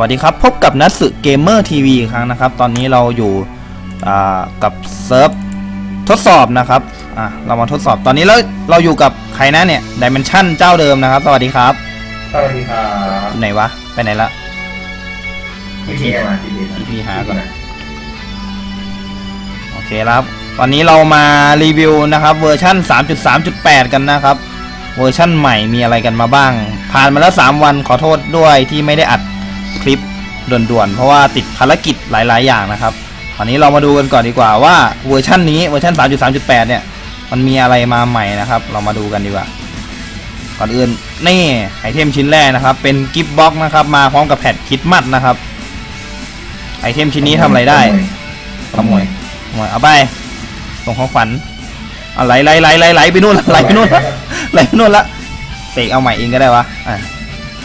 วัสดีครับ พบกับนัทสึเกมเมอร์ทีวีอีกครั้งนะครับ ตอนนี้เราอยู่อ่ากับเซิร์ฟทดสอบนะครับอะเรามาทดสอบตอนนี้แล้วเราอยู่กับใครนะเนี่ยดิเมนชันเจ้าเดิมนะครับ สวัสดีครับสวัสดีครับไหนวะ ไปไหนละพี่พีมาพี่พีพี่พีหาก่อนโอเคครับ วันนี้เรามารีวิวนะครับ เวอร์ชัน3.3.8 กันนะครับ เวอร์ชั่นใหม่มีอะไรกันมาบ้าง ผ่านมาแล้ว 3 วันขอโทษด้วยที่ไม่ได้อัดค ลิปด่วนๆ เพราะว่าติดภารกิจหลายๆ อย่างนะครับวันนี้เรามาดูกันก่อนดีกว่าว่าเวอร์ชันนี้เวอร์ชัน3.3.8 เนี่ย มันมีอะไรมาใหม่นะครับ เรามาดูกันดีกว่า ก่อนอื่นนี่ไอเทมชิ้นแรกนะครับ เป็นกิฟต์บ็อกนะครับ มาพร้อมกับแผ่นคิดมัดนะครับ ไอเทมชิ้นนี้ทำอะไรได้ขโมยขโมยเอาไปส่งของขวัญเอาไหลไหลไหลไหลไหลไปนู่นละไหลไปนู่นละไหลไปนู่นละเสกเอาใหม่เองก็ได้วะอะ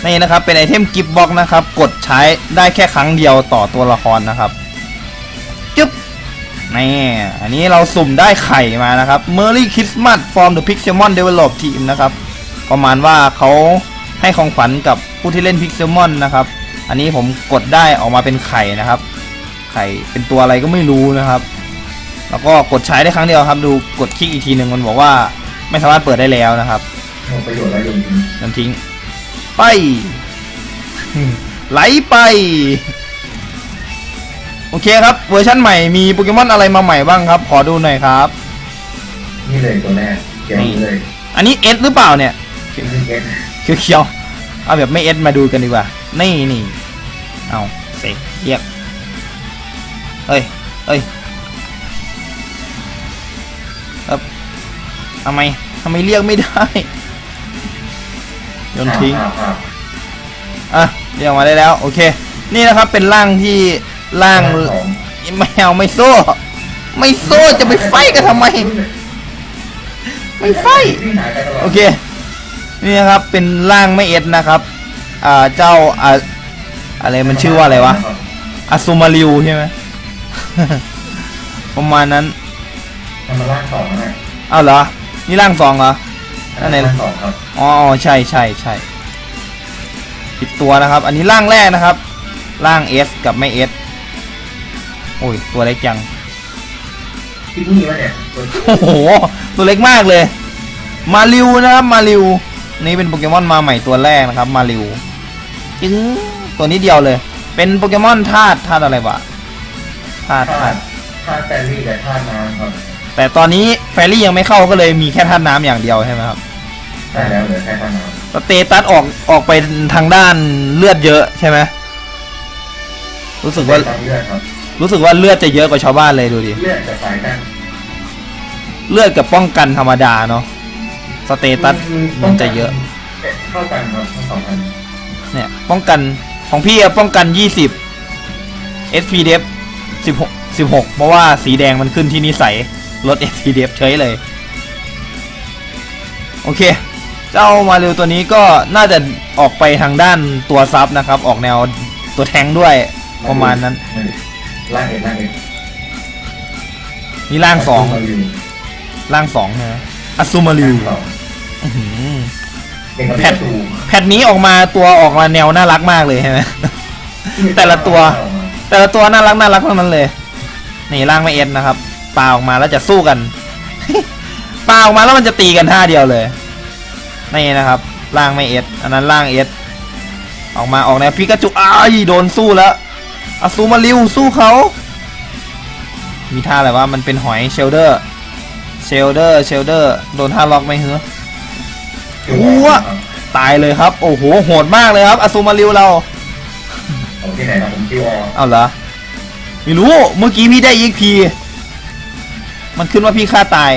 นี่นะครับเป็นไอเทมกิฟต์บ็อกนะครับกดใช้ได้แค่ครั้งเดียวต่อตัวละครนะครับจึ๊บนี่อันนี้เราสุ่มได้ไข่มานะครับ Merry Christmas from the Pixelmon Develop Team นะครับประมาณว่าเขาให้ของขวัญกับผู้ที่เล่น Pixelmon นะครับ อันนี้ผมกดได้ออกมาเป็นไข่นะครับ ไข่เป็นตัวอะไรก็ไม่รู้นะครับ แล้วก็กดใช้ได้ครั้งเดียวครับ ดูกดคลิกอีกทีหนึ่งมันบอกว่าไม่สามารถเปิดได้แล้วนะครับหมดประโยชน์แล้วลุงน้ำทิ้ง ไปอืมไหลไป โอเคครับ เวอร์ชันใหม่มีโปเกมอนอะไรมาใหม่บ้างครับ ขอดูหน่อยครับ นี่เลยตัวแรกเกี่ยวเลยอันนี้เอสหรือเปล่าเนี่ยนี่เก็ตเขียวๆ เอาแบบไม่เอสมาดูกันดีกว่า นี่นี่เอาเสกเรียกเอ้ยเอ้ยเอ๊บทำไมทำไมเรียกไม่ได้ โยนทิ้งอ้าวอ้าวอะเรียกมาได้แล้ว โอเค นี่นะครับเป็นร่างที่ร่างสองไม่เอาไม่โซ่ ไม่โซ่จะไปไฟกันทำไม ไม่ไฟวิ่งหายไปตลอดโอเค นี่นะครับเป็นร่างไม่เอ็ดนะครับอ่าเจ้าอ่าอะไรมันชื่อว่าอะไรวะอาซูมาริวใช่ไหมประมาณนั้นมันมาล่างสองนะเอาเหรอ นี่ร่างสองเหรอ อันไหน สองครับอ๋อใช่ใช่ใช่ผิดตัวนะครับ อันนี้ร่างแรกนะครับ ร่างเอสกับไม่เอสโอ้ย ตัวเล็กจัง ที่นี่วะเนี่ยตัวโอ้โห ตัวเล็กมากเลย มาริวนะครับ มาริว นี่เป็นโปเกมอนมาใหม่ตัวแรกนะครับ มาริวจึงตัวนี้เดียวเลย เป็นโปเกมอนธาตุธาตุอะไรวะธาตุธาธาตุตุธาตุแฟรี่กับธาตุน้ำครับ แต่ตอนนี้แฟรี่ยังไม่เข้าก็เลยมีแค่ธาตุน้ำอย่างเดียวใช่ไหมครับใช่แล้วเหลือแค่ธาตุน้สเตตัสออกออกไปทางด้านเลือดเยอะใช่ไหมรู้ำสึกว่าต้องเลือดครับรู้สึกว่าเลือดจะเยอะกว่าชาวบ้านเลยดูดิเลือดกับสายกันเลือดกับป้องกันธรรมดาเนาะสเตตัสมันจะเยอะเท่ากันครับทั้งสองอันเนี่ยป้องกันของพี่อะป้องกัน20 SP def 16 16 เพราะว่าสีแดงมันขึ้นที่นิสัย ลด SP def เฉยเลย โอเค เจ้ามาเร็วตัวนี้ก็น่าจะออกไปทางด้านตัวซับนะครับ ออกแนวตัวแทงค์ด้วยประมาณนั้น ล่างเอ็ดล่างเอ็ดนี่ร่างสองมาริวร่างสองนะอัซูมาริวสองอื้อหือเด็กกับแพทตูแพทนี้ออกมาตัวออกมาแนวน่ารักมากเลยใช่ไหมแต่ละตัว แต่ละตัวน่ารักน่ารักทั้งนั้นเลย นี่ร่างไม่เอ็ดนะครับ ปลาออกมาแล้วจะสู้กันปลาออกมาแล้วมันจะตีกันท่าเดียวเลยนี่นะครับร่างไม่เอ็ดอันนั้นร่างเอ็ดออกมาออกแนวพิกาจูอ้ายโดนสู้แล้วอาซูมาริวสู้เขามีท่าอะไรวะมันเป็นหอยเชลเดอร์เชลเดอร์เชลเดอร์โดนท่าล็อกไหมเฮ้อหัวตายเลยครับ โอ้โหโหดมากเลยครับอาซูมาริวเราโอเคไหนครับผมคิวออเอาเหรอไม่รู้เมื่อกี้พี่ได้ EXP มันขึ้นว่าพี่ฆ่าตาย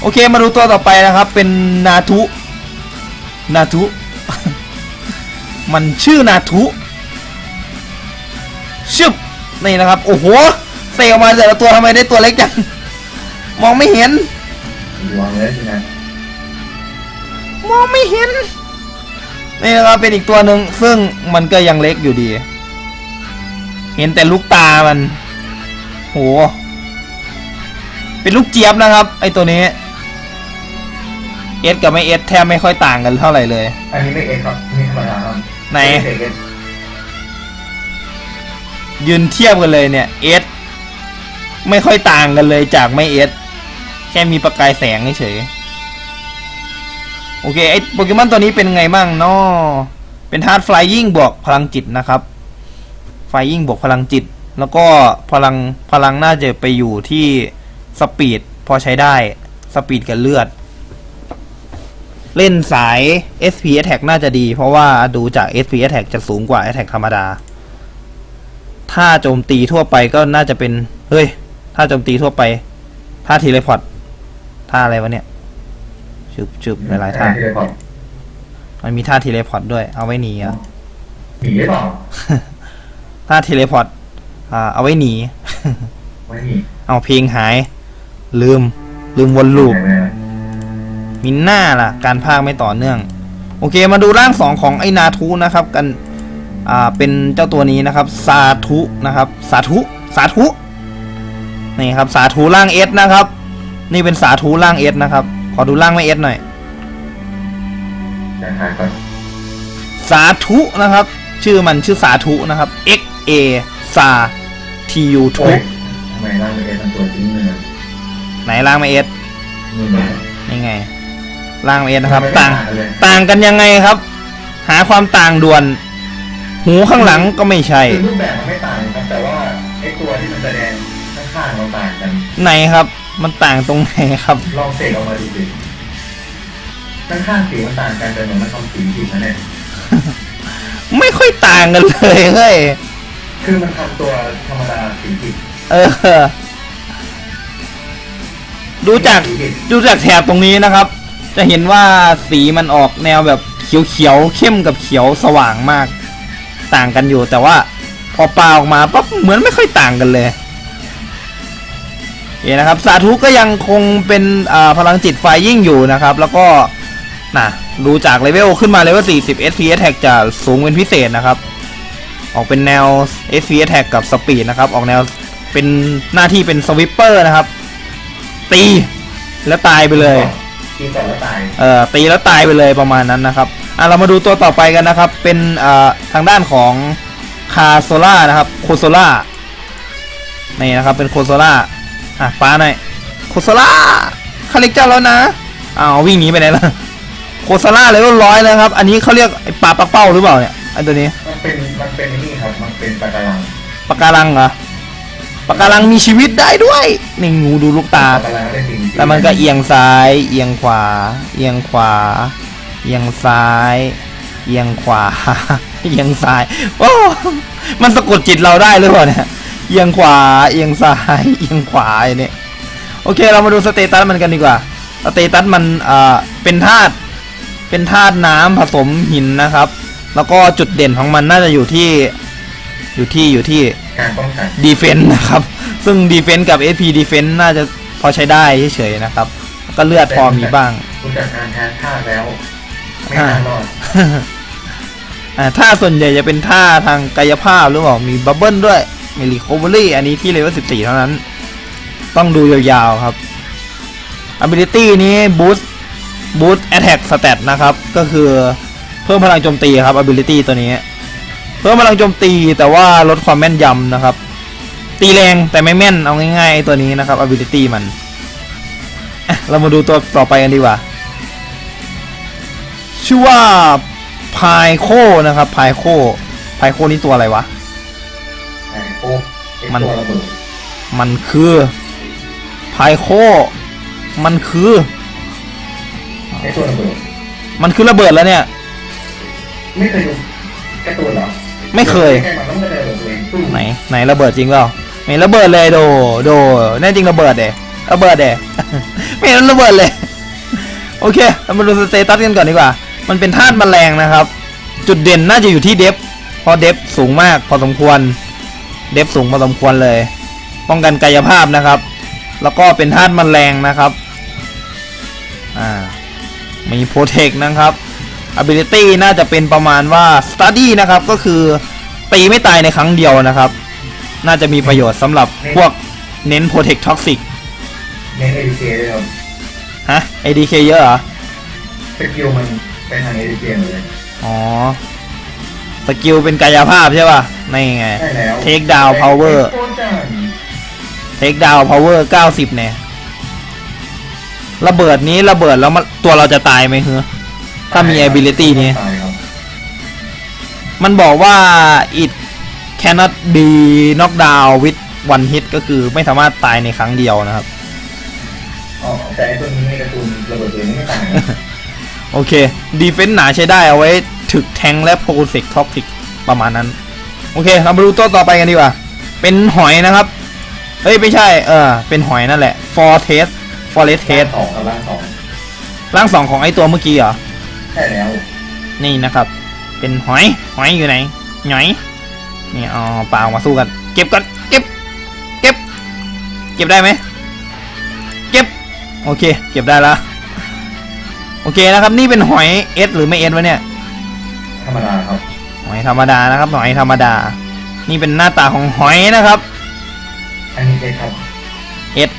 โอเคมาดูตัวต่อไปนะครับ เป็นนาทุนาทุ มันชื่อนาทุชึบนี่นะครับ โอ้โหเซออกมาแต่ละตัวทำไมได้ตัวเล็กจัง มองไม่เห็นดวงเลยสินะมองไม่เห็น นี่นะครับเป็นอีกตัวหนึ่งซึ่งมันก็ยังเล็กอยู่ดี เห็นแต่ลูกตามัน โห เป็นลูกเจี๊ยบนะครับ ไอตัวนี้เอสกับไม่เอสแทบไม่ค่อยต่างกันเท่าไหร่เลย อันนี้ไม่เอ็ดครับนี่ธรรมดาครับไหนม่ใช่เอ็ดยืนเทียบกันเลยเนี่ยเอสไม่ค่อยต่างกันเลยจากไม่เอสแค่มีประกายแสงเฉยๆโอเคไอโปเกมอนตัวนี้เป็นไงบ้างเนาะเป็นธาตุไฟยิ่งบวกพลังจิตนะครับ ไฟยิ่งบวกพลังจิต แล้วก็พลังพลังน่าจะไปอยู่ที่ สปีดพอใช้ได้ สปีดกับเลือด เล่นสาย SP Attack น่าจะดี เพราะว่าดูจาก SP Attack จะสูงกว่า Attack ธรรมดา ถ้าโจมตีทั่วไปก็น่าจะเป็น เฮ้ย ถ้าโจมตีทั่วไปท่าทีเลพอร์ตท่าอะไรวะเนี่ยชึบชึบหลายๆท่าที่เลยก่อนมันมีท่าทีเลพอร์ตด้วย เอาไว้หนีเหรอะหนีหรือเปล่าท่าทีเลพอร์ตอ่า เอาไว้หนีไม่หนีเอาเพลงหาย ลืม ลืมวนลูปไม่ไม่ไม่มินหน้าล่ะ การพากย์ไม่ต่อเนื่อง โอเคมาดูร่างสองของไอ้นาทูนะครับ กัน อ่า เป็นเจ้าตัวนี้นะครับซาทุนะครับ สาธุ สาธุ นี่ครับ สาธุร่างเอสนะครับ นี่เป็นสาธุร่างเอสนะครับ ขอดูร่างไม่เอสหน่อยแต่หายก่อนสาธุนะครับ ชื่อมันชื่อสาธุนะครับ X A ซา T U ทุโอ้ยทำไมร่างมันเป็นทั้งตัวทิ้งเลย ไหนร่างไม่เอสนี่นะนี่ไงร่างไม่เอสนะครับไม่ต่างกันเลยต่างกันยังไงครับ หาความต่างด่วน หูข้างหลังก็ไม่ใช่คือรูปแบบมันไม่ต่างครับแต่ว่าไอ้ตัวที่มันแสดงข้างๆมันต่างกันไหนครับ มันต่างตรงไหนครับ ลองเสกออกมาดูสิข้างๆสีมันต่างกันแต่เหมือนมันทำสีผิดนะเนี่ยไม่ค่อยต่างกันเลยเฮ้ยคือมันทำตัวธรรมดาสีผิดเออ ดูจากดูจากแถบตรงนี้นะครับ จะเห็นว่าสีมันออกแนวแบบเขียวๆเข้มกับเขียวสว่างมาก ต่างกันอยู่แต่ว่าพอปลาออกมาปั๊บเหมือนไม่ค่อยต่างกันเลยโอเคนะครับสาธุก็ยังคงเป็นพลังจิตไฟยิ่งอยู่นะครับ แล้วก็นะดูจากเลเวลขึ้นมาเลเวล40 SP Attack จะสูงเป็นพิเศษนะครับ ออกเป็นแนว SP Attack กับสปีดนะครับ ออกแนวเป็นหน้าที่เป็นสวิปเปอร์นะครับ ตีแล้วตายไปเลย ตีก่อนแล้วตายเอ่อตีแล้วตายไปเลยประมาณนั้นนะครับอะเรามาดูตัวต่อไปกันนะครับ เป็นอ่าทางด้านของคาโซล่านะครับโคโซล่านี่นะครับเป็นโคโซล่าอะป้าหน่อยโคโซล่าคาเล็กเจ้าแล้วนะอ้าววิ่งหนีไปไหนล่ะโคโซล่าเลยก็ร้อยแล้วครับอันนี้เขาเรียกไอ้ปลาปักเป้าหรือเปล่าเนี่ยไอ้ตัวนี้มันเป็นมันเป็นนี่ครับมันเป็นปลากระลังปากการังเหรอ ปาการังมีชีวิตได้ด้วยนี่งูดูลูกตาปลากระลังได้สิ่งที่แล้วมันก็เอียงซ้าย เอียงขวา เอียงขวา เอียงซ้าย เอียงขวา เอียงซ้ายโอ้มันสะกดจิตเราได้หรือเปล่าเนี่ยเอียงขวา เอียงซ้าย เอียงขวาไอ้เนี่ยโอเคเรามาดูสเตตัสมันกันดีกว่า สเตตัสมันเอ่อเป็นธาตุเป็นธาตุน้ำผสมหินนะครับ แล้วก็จุดเด่นของมันน่าจะอยู่ที่ อยู่ที่อยู่ที่ การป้องกันดีเฟนต์นะครับ ซึ่งดีเฟนต์กับ SP ดีเฟนต์น่าจะพอใช้ได้เฉยๆนะครับ ก็เลือดพอมีบ้างรู้จักการแทนท่าแล้ว ไม่น่ารอดอ่าท่าส่วนใหญ่จะเป็นท่าทางกายภาพหรือเปล่ามีบับเบิลด้วย มีรีคอเวอรี่อันนี้ที่เลเวล14 เท่านั้น ต้องดูยาวๆครับ ability นี้ boost boost attack stat นะครับ ก็คือเพิ่มพลังโจมตีครับ ability ตัวนี้ เพิ่มพลังโจมตีแต่ว่าลดความแม่นยำนะครับ ตีแรงแต่ไม่แม่นเอาง่ายๆไอ้ตัวนี้นะครับ ability มันอะเรามาดูตัวต่อไปกันดีกว่า ชื่อว่าพายโคนะครับพายโคพายโคนี่ตัวอะไรวะไอ้โอ้ไอ้มันตัวระเบิดมันคือพายโคมันคือไอ้ตัวระเบิดมันคือระเบิดแล้วเนี่ย ไม่เคยดูการ์ตูนเหรอ ไม่เคยแค่มันต้องไม่ได้ระเบิดตัวเองตู้ไหนไหนระเบิดจริงเปล่าไม่ระเบิดเลยโดโดแน่จริงระเบิดเดระเบิดเดไม่เห็นระเบิดเลยโอเคเรามาดูสเตตัสกันก่อนดีกว่า มันเป็นธาตุแมลงนะครับ จุดเด่นน่าจะอยู่ที่เดฟเพราะเดฟสูงมากพอสมควร เดฟสูงพอสมควรเลย ป้องกันกายภาพนะครับ แล้วก็เป็นธาตุแมลงนะครับ อ่า มีโปรเทคนะครับ ability น่าจะเป็นประมาณว่า study นะครับก็คือตีไม่ตายในครั้งเดียวนะครับ น่าจะมีประโยชน์สำหรับพวกเน้น protect toxic เน้นเอดีเคเลยครับฮะ ADK เยอะเหรอสกิลมันเป็นทางเอดีเคหมดเลยอ๋อ สกิลเป็นกายภาพใช่ป่ะนี่ไง ใช่แล้ว Take down power โคตรจังเทคดาวพาวเวอร์เก้าสิบเนี่ย ระเบิดนี้ระเบิดแล้วมันตัวเราจะตายไหมเฮ้อ ถ้ามี ability นี้ตายครับมันบอกว่า it cannot be knocked down with one hit ก็คือไม่สามารถตายในครั้งเดียวนะครับอ๋อแต่ไอ้ตัวนี้ในการ์ตูนระเบิดตัวนี้ไม่ตายนะโอเค ดีเฟนส์หนาใช้ได้เอาไว้ถึกแทงและโปรเซกท็อกซิกประมาณนั้น โอเค เรามาดูตัวต่อไปกันดีกว่า เป็นหอยนะครับเอ้ย ไม่ใช่ เออ เป็นหอยนั่นแหละ for test forest test สองกับร่างสองร่างสองของไอตัวเมื่อกี้เหรอ ใช่แล้ว นี่นะครับ เป็นหอยหอยอยู่ไหนหอยนี่เอาปลาออกมาสู้กัน เก็บก่อนเก็บ เก็บ เก็บได้ไหมเก็บ โอเค เก็บได้แล้วโอเคนะครับ นี่เป็นหอยเอสหรือไม่เอสวะเนี่ย ธรรมดาครับ หอยธรรมดานะครับ หอยธรรมดา นี่เป็นหน้าตาของหอยนะครับ อันนี้เป็นครับ เอส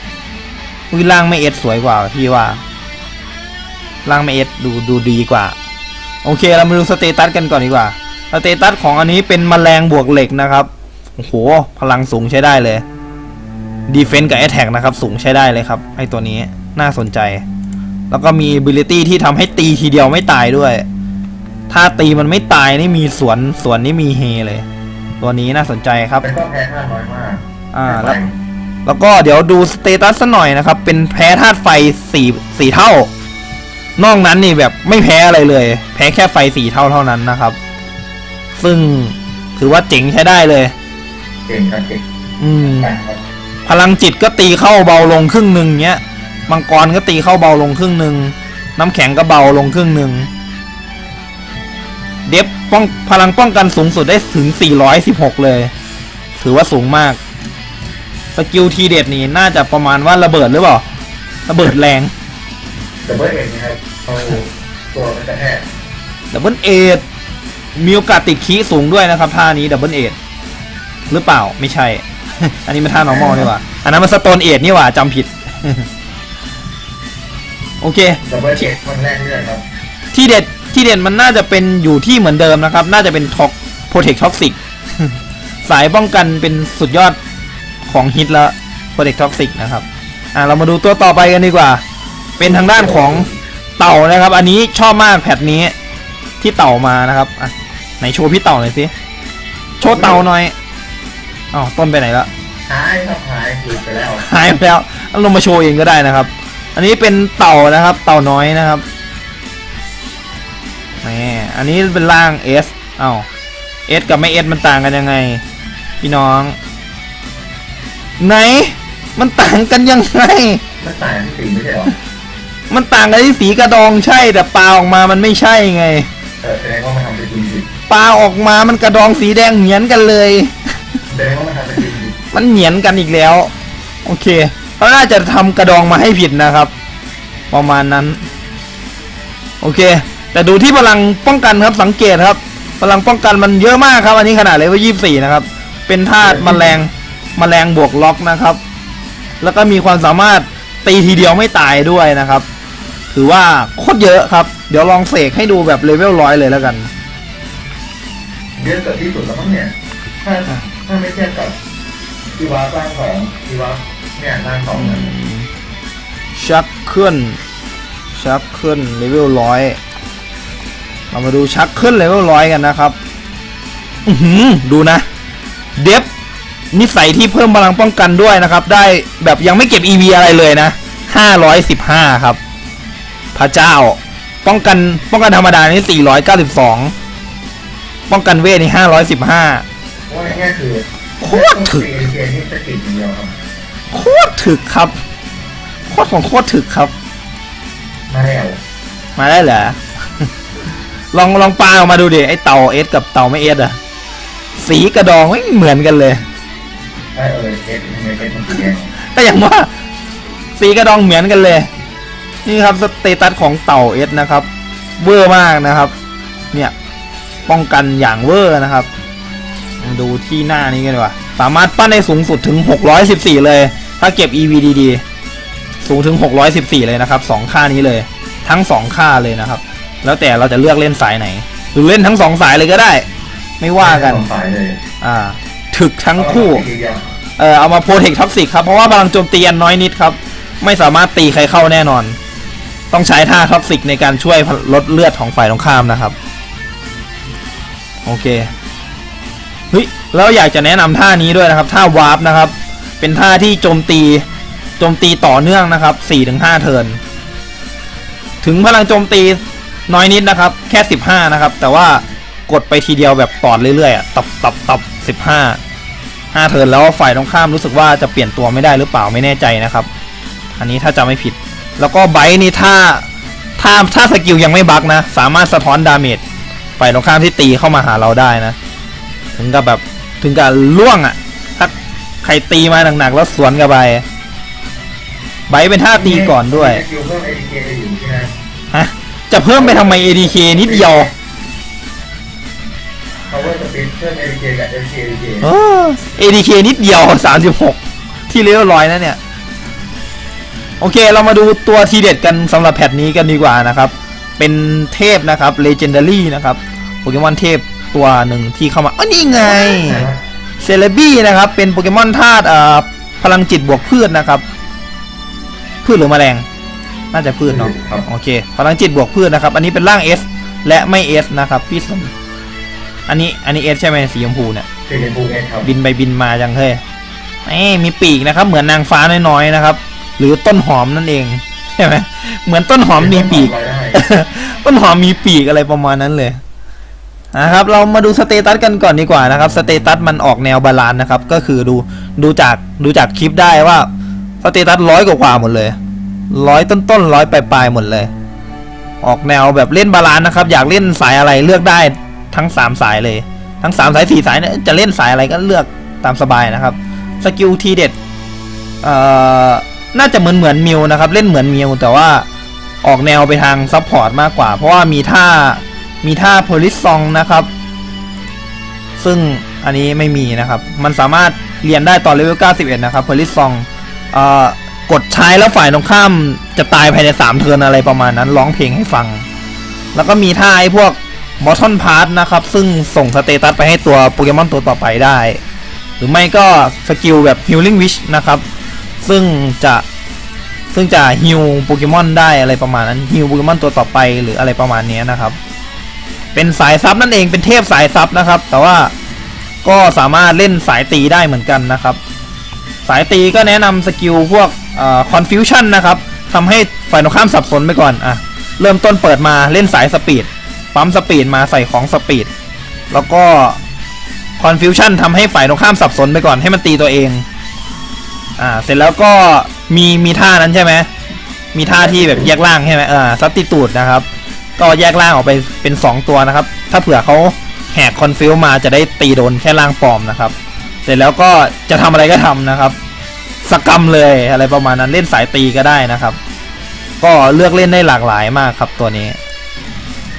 อุ้ยล่างไม่เอสสวยกว่าพี่ว่า ล่างไม่เอสดูดูดีกว่า โอเคเรามาดูสเตตัสกันก่อนดีกว่าสเตตัสของอันนี้เป็นแมลงบวกเหล็กนะครับโอ้โหพลังสูงใช้ได้เลยดีเฟน s ์กับ a อ t แทกนะครับ สูงใช้ได้เลยครับไอตัวนี้น่าสนใจ แล้วก็มี ability ที่ทำให้ตีทีเดียวไม่ตายด้วย ถ้าตีมันไม่ตายนี่มีสวนสวนนี่มีเฮเลย ตัวนี้น่าสนใจครับแต่ก็แพ้ท่าน้อยมากอ่าไม่แล้วไปแล้วก็เดี๋ยวดูสเตตัสสักหน่อยนะครับ เป็นแพ้ธาตุไฟสี่สี่เท่า นอกนั้นนี่แบบไม่แพ้อะไรเลย แพ้แค่ไฟสี่เท่าเท่านั้นนะครับ ซึ่งถือว่าเจ๋งใช้ได้เลย เก่งครับเก่งอืมแต่ครับพลังจิตก็ตีเข้าเบาลงครึ่งหนึ่งเงี้ยมังกรก็ตีเข้าเบาลงครึ่งหนึ่งน้ำแข็งก็เบาลงครึ่งหนึ่งเดฟป้องพลังป้องกันสูงสุดได้ถึง 416 เลย ถือว่าสูงมาก สกิลทีเด็ดนี่น่าจะประมาณว่าระเบิดหรือเปล่า ระเบิดแรง แต่เบิร์ดเองนะครับเอาตัวมันจะแทกดับเบิลเอดมีโอกาสติดคีสูงด้วยนะครับท่านี้ดับเบิลเอดหรือเปล่าไม่ใช่ อันนี้มันท่า normal นี่หว่า อันนั้นมันสโตนเอดนี่หว่าจำผิด โอเคแต่เบิร์ดเองคนแรกนี่เลยครับที่เด็ดที่เด็ดมันน่าจะเป็นอยู่ที่เหมือนเดิมนะครับ น่าจะเป็นท็อกโปรเทคท็อกซิก สายป้องกันเป็นสุดยอดของฮิตแล้วโปรเทคท็อกซิกนะครับ อะเรามาดูตัวต่อไปกันดีกว่า เป็นทางด้านของเต่านะครับ อันนี้ชอบมากแพทนี้ที่เต่ามานะครับอะไหนโชว์พี่เต่าหน่อยสิโชว์เต่าหน่อยอ้าวต้นไปไหนละหายครับหายหลุดไปแล้วหายไปแล้วเอาลงมาโชว์เองก็ได้นะครับ อันนี้เป็นเต่านะครับ เต่าน้อยนะครับนี่อันนี้เป็นร่าง S เอ้า S กับไม่ S มันต่างกันยังไง พี่น้อง ไหน มันต่างกันยังไง มันต่างที่สีไม่ใช่เหรอ มันต่างกันที่สีกระดองใช่ แต่ปลาออกมามันไม่ใช่ไงเออแสดงว่ามันทำเป็นจริงผิดปลาออกมามันกระดองสีแดงเหมือนกันเลย แสดงว่ามันทำเป็นจริงผิดมันเหมือนกันอีกแล้ว โอเคเขาน่าจะทำกระดองมาให้ผิดนะครับ ประมาณนั้น โอเค แต่ดูที่พลังป้องกันครับสังเกตครับ พลังป้องกันมันเยอะมากครับ อันนี้ขนาดเลเวลยี่สี่นะครับ เป็นธาตุแมลงแมลงบวกล็อกนะครับ แล้วก็มีความสามารถตีทีเดียวไม่ตายด้วยนะครับ ถือว่าโคตรเยอะครับ เดี๋ยวลองเสกให้ดูแบบเลเวลร้อยเลยแล้วกัน เยอะเกิดที่สุดแล้วมั้งเนี่ย ถ้าถ้าไม่เทียบกับทีวาร่างของทีวาเนี่ยร่างของนั้นชักขึ้น ชักขึ้นเลเวลร้อยเรามาดูชักขึ้นเลเวลร้อยกันนะครับ อือหือดูนะ เดฟนิสัยที่เพิ่มพลังป้องกันด้วยนะครับ ได้แบบยังไม่เก็บ EV อะไรเลยนะ 515 ครับ พระเจ้า ป้องกันป้องกันธรรมดานี่492 ป้องกันเวทนี่515ว่าง่ายๆคือโคตรถึกเกมนี่สกิลอย่างเดียวครับโคตรถึกครับ โคตรของโคตรถึกครับ มาแล้วมาได้เหรอลองลองปาออกมาดูดิไอเต่าเอสกับเต่าไม่เอสอะสีกระดองไม่เหมือนกันเลยไอเออเอสในเอสมันสีแดงก็อย่างว่าสีกระดองเหมือนกันเลย นี่ครับสเตตัสของเต่าเอสนะครับเวอร์มากนะครับ เนี่ยป้องกันอย่างเวอร์นะครับมาดูที่หน้านี้กันดีกว่าสามารถปั้นได้สูงสุดถึง 614 เลย ถ้าเก็บ EV ดีๆสูงถึง 614 เลยนะครับสองค่านี้เลย ทั้งสองค่าเลยนะครับ แล้วแต่เราจะเลือกเล่นสายไหน หรือเล่นทั้งสองสายเลยก็ได้ ไม่ว่ากันสองฝ่ายเลยอ่า ถึกทั้งคู่เอาทีเดียวเออเอามาโปรเทคท็อกซิกครับ เพราะว่าพลังโจมตีอันน้อยนิดครับ ไม่สามารถตีใครเข้าแน่นอน ต้องใช้ท่าท็อกซิกในการช่วยลดเลือดของฝ่ายตรงข้ามนะครับ โอเคเฮ้ยแล้วอยากจะแนะนำท่านี้ด้วยนะครับ ท่าวาร์ปนะครับ เป็นท่าที่โจมตีโจมตีต่อเนื่องนะครับ4-5เทิร์นถึงพลังโจมตีน้อยนิดนะครับ แค่ 15 นะครับ แต่ว่ากดไปทีเดียวแบบตอดเรื่อยๆอะตับตับตับ15 5เทิร์นแล้วฝ่ายตรงข้ามรู้สึกว่าจะเปลี่ยนตัวไม่ได้หรือเปล่าไม่แน่ใจนะครับ อันนี้ถ้าจำไม่ผิด แล้วก็ไบต์นี่ถ้าถ้าถ้าสกิลยังไม่บักนะ สามารถสะท้อนดาเมจฝ่ายตรงข้ามที่ตีเข้ามาหาเราได้นะ ถึงกับแบบถึงกับล่วงอะ่ะ ถ้าใครตีมาหนักๆแล้วสวนกับไปไบต์เป็นท่าตีก่อนด้วยสกิลเพิ่ม ADK อยู่ใช่ไหมฮะจะเพิ่มไปทำไม ADK นิดเดียว power speed เพิ่ม ADK กับ SK ADK เออ ADK นิดเดียว36ที่เรียบร้อยนะเนี่ย โอเคเรามาดูตัวทีเด็ดกันสำหรับแพทนี้กันดีกว่านะครับ เป็นเทพนะครับ Legendary นะครับโปเกมอนเทพตัวหนึ่งที่เข้ามาอ๋อนี่ไงเซเลบี้นะครับ เป็นโปเกมอนธาตุเอ่อพลังจิตบวกพืชนะครับ พืชหรือแมลงน่าจะพืชเนาะครับโอเค พลังจิตบวกพืชนะครับ อันนี้เป็นร่าง S และไม่ S นะครับพี่สมอันนี้อันนี้ S ใช่ไหมสีชมพูเนี่ยคือเป็นบูเอสครับบินไปบินมาจังเฮ้ยเอ้ยมีปีกนะครับ เหมือนนางฟ้าน้อยๆนะครับ หรือต้นหอมนั่นเองใช่ไหมเหมือนต้นหอมมีปีกไว้ได้ต้นหอมมีปีกอะไรประมาณนั้นเลยนะครับเรามาดูสเตตัสกันก่อนดีกว่านะครับสเตตัสมันออกแนวบาลานซ์นะครับ ก็คือดูดูจากดูจากคลิปได้ว่าสเตตัสร้อยกว่าๆหมดเลยร้อยต้นๆร้อยปลายๆหมดเลย ออกแนวแบบเล่นบาลานซ์นะครับ อยากเล่นสายอะไรเลือกได้ทั้งสามสายเลย ทั้งสามสายสี่สายเนี่ยจะเล่นสายอะไรก็เลือกตามสบายนะครับสกิลทีเด็ดเอ่อ น่าจะเหมือนเหมือนมิวนะครับ เล่นเหมือนมิวแต่ว่าออกแนวไปทางซัพพอร์ตมากกว่า เพราะว่ามีท่ามีท่าโพลิสซองนะครับ ซึ่งอันนี้ไม่มีนะครับ มันสามารถเรียนได้ตอนเลเวล91 นะครับโพลิสซองอกดใช้แล้วฝ่ายตรงข้ามจะตายภายใน 3 เทิร์นอะไรประมาณนั้นร้องเพลงให้ฟัง แล้วก็มีท่าไอ้พวกบอททอนพาร์ทนะครับ ซึ่งส่งสเตตัสไปให้ตัวโปเกมอนตัวต่อไปได้ หรือไม่ก็สกิลแบบ Healing Wish นะครับ ซึ่งจะซึ่งจะฮิวโปเกมอนได้อะไรประมาณนั้นฮิวโปเกมอนตัวต่อไปหรืออะไรประมาณนี้นะครับ เป็นสายซับนั่นเองเป็นเทพสายซับนะครับ แต่ว่าก็สามารถเล่นสายตีได้เหมือนกันนะครับ สายตีก็แนะนำสกิลพวกเอ่อ confusion นะครับทำให้ฝ่ายตรงข้ามสับสนไปก่อนอะเริ่มต้นเปิดมาเล่นสายสปีดปั๊มสปีดมาใส่ของสปีดแล้วก็ confusion ทำให้ฝ่ายตรงข้ามสับสนไปก่อนให้มันตีตัวเอง อ่า เสร็จแล้วก็มีมีท่านั้นใช่ไหมมีท่าที่แบบแยกล่างใช่ไหมเออซับติตูดนะครับ ก็แยกล่างออกไปเป็น 2 ตัวนะครับ ถ้าเผื่อเขาแหกคอนฟิวมาจะได้ตีโดนแค่ล่างปลอมนะครับ เสร็จแล้วก็จะทำอะไรก็ทำนะครับสกรรมเลยอะไรประมาณนั้นเล่นสายตีก็ได้นะครับ ก็เลือกเล่นได้หลากหลายมากครับตัวนี้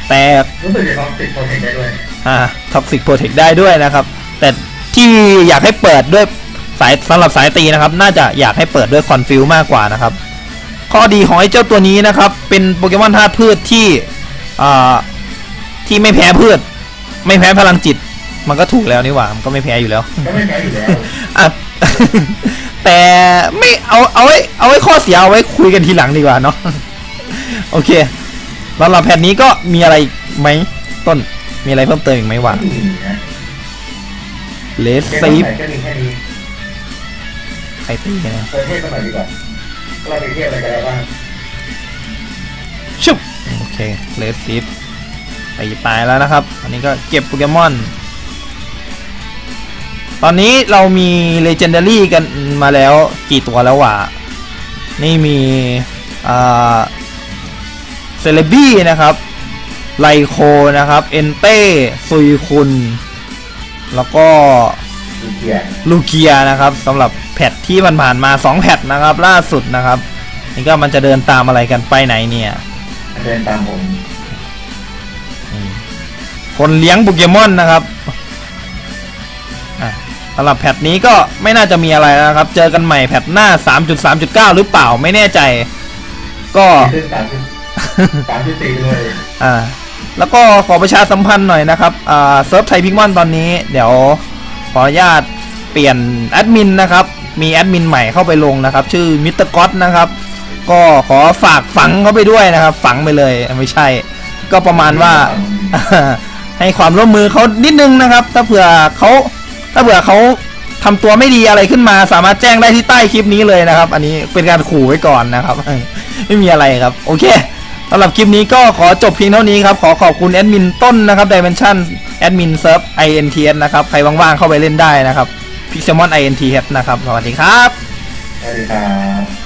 แต่รู้สึกจะต้องติดโปรเทคได้ด้วยอ่าท็อกซิกโปรเทคได้ด้วยนะครับ แต่ที่อยากให้เปิดด้วย สายสำหรับสายตีนะครับ น่าจะอยากให้เปิดด้วยคอนฟิวมากกว่านะครับ ข้อดีของไอ้เจ้าตัวนี้นะครับ เป็นโปเกมอนธาตุพืชที่อ่าที่ไม่แพ้พืช ไม่แพ้พลังจิต มันก็ถูกแล้วนี่หว่า มันก็ไม่แพ้อยู่แล้วก็ไม่แพ้อยู่แล้วอะแต่ไม่เอาเอาไว้เอาไว้ข้อเสียเอาไว้คุยกันทีหลังดีกว่าเนาะโอเคแล้วเราแผ่นนี้ก็มีอะไรไหมต้นมีอะไรเพิ่มเติมอีกไหมวะไม่มีนะเลสเกมซีฟไหนก็มีแค่นี้ ใครตีกันนะเปิดเทพสมัยดีกว่าเราไปเทพอะไรกันแล้วบ้างชุบโอเคเลสซีฟตีตายแล้วนะครับ อันนี้ก็เก็บโปเกมอน ตอนนี้เรามีเลเจนดารี่กันมาแล้วกี่ตัวแล้ววะ นี่มีอ่าเซเลบี้นะครับไลโคนะครับ เอนเต้ซุยคุนแล้วก็ ดูเกียร์ลูเกียนะครับสำหรับแพทที่มันผ่านมา 2 แพทนะครับ ล่าสุดนะครับ นี่ก็มันจะเดินตามอะไรกันไปไหนเนี่ย เดินตามผมคนเลี้ยงโปเกมอนนะครับอะสำหรับแพทนี้ก็ไม่น่าจะมีอะไรแล้วนะครับ เจอกันใหม่แพทหน้า 3.3.9 หรือเปล่าไม่แน่ใจ ก็ขึ้นสามจุดสามจุดสี่เลย อ่า แล้วก็ขอประชาสัมพันธ์หน่อยนะครับ อ่าเซิร์ฟไทยพิกมอนตอนนี้ เดี๋ยว ขออนุญาตเปลี่ยนแอดมินนะครับ มีแอดมินใหม่เข้าไปลงนะครับ ชื่อมิสเตอร์ก๊อตนะครับ ก็ขอฝากฝังเขาไปด้วยนะครับ ฝังไปเลยไม่ใช่ ก็ประมาณว่า ให้ความร่วมมือเขานิดนึงนะครับ ถ้าเผื่อเขาถ้าเผื่อเขาทำตัวไม่ดีอะไรขึ้นมา สามารถแจ้งได้ที่ใต้คลิปนี้เลยนะครับ อันนี้เป็นการขู่ไว้ก่อนนะครับ ไม่มีอะไรครับ โอเค สำหรับคลิปนี้ก็ขอจบเพียงเท่านี้ครับ ขอขอบคุณแอดมินต้นนะครับ Dimension แอดมินเซิร์ฟ INTS นะครับ ใครว่างๆเข้าไปเล่นได้นะครับ Pixelmon INTS นะครับ สวัสดีครับ สวัสดีครับ